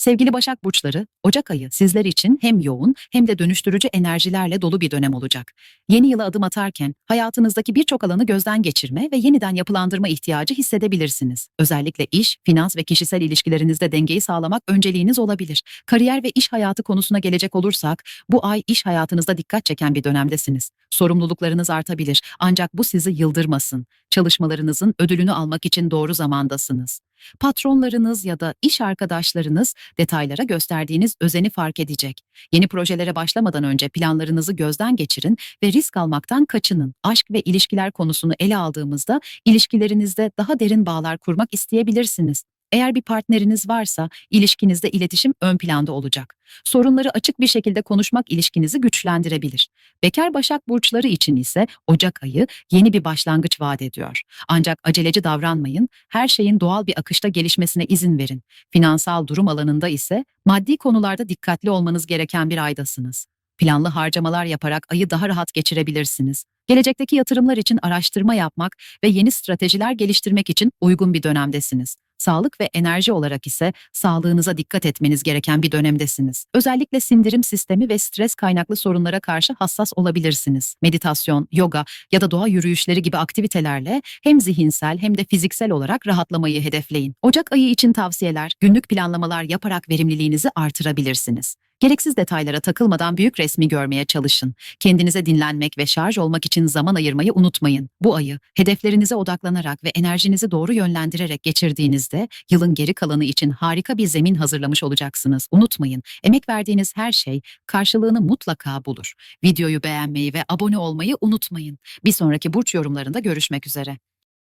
Sevgili Başak Burçları, Ocak ayı sizler için hem yoğun hem de dönüştürücü enerjilerle dolu bir dönem olacak. Yeni yıla adım atarken hayatınızdaki birçok alanı gözden geçirme ve yeniden yapılandırma ihtiyacı hissedebilirsiniz. Özellikle iş, finans ve kişisel ilişkilerinizde dengeyi sağlamak önceliğiniz olabilir. Kariyer ve iş hayatı konusuna gelecek olursak, bu ay iş hayatınızda dikkat çeken bir dönemdesiniz. Sorumluluklarınız artabilir ancak bu sizi yıldırmasın. Çalışmalarınızın ödülünü almak için doğru zamandasınız. Patronlarınız ya da iş arkadaşlarınız detaylara gösterdiğiniz özeni fark edecek. Yeni projelere başlamadan önce planlarınızı gözden geçirin ve risk almaktan kaçının. Aşk ve ilişkiler konusunu ele aldığımızda ilişkilerinizde daha derin bağlar kurmak isteyebilirsiniz. Eğer bir partneriniz varsa ilişkinizde iletişim ön planda olacak. Sorunları açık bir şekilde konuşmak ilişkinizi güçlendirebilir. Bekar Başak burçları için ise Ocak ayı yeni bir başlangıç vaat ediyor. Ancak aceleci davranmayın, her şeyin doğal bir akışta gelişmesine izin verin. Finansal durum alanında ise maddi konularda dikkatli olmanız gereken bir aydasınız. Planlı harcamalar yaparak ayı daha rahat geçirebilirsiniz. Gelecekteki yatırımlar için araştırma yapmak ve yeni stratejiler geliştirmek için uygun bir dönemdesiniz. Sağlık ve enerji olarak ise sağlığınıza dikkat etmeniz gereken bir dönemdesiniz. Özellikle sindirim sistemi ve stres kaynaklı sorunlara karşı hassas olabilirsiniz. Meditasyon, yoga ya da doğa yürüyüşleri gibi aktivitelerle hem zihinsel hem de fiziksel olarak rahatlamayı hedefleyin. Ocak ayı için tavsiyeler, günlük planlamalar yaparak verimliliğinizi artırabilirsiniz. Gereksiz detaylara takılmadan büyük resmi görmeye çalışın. Kendinize dinlenmek ve şarj olmak için zaman ayırmayı unutmayın. Bu ayı hedeflerinize odaklanarak ve enerjinizi doğru yönlendirerek geçirdiğinizde yılın geri kalanı için harika bir zemin hazırlamış olacaksınız. Unutmayın, emek verdiğiniz her şey karşılığını mutlaka bulur. Videoyu beğenmeyi ve abone olmayı unutmayın. Bir sonraki burç yorumlarında görüşmek üzere.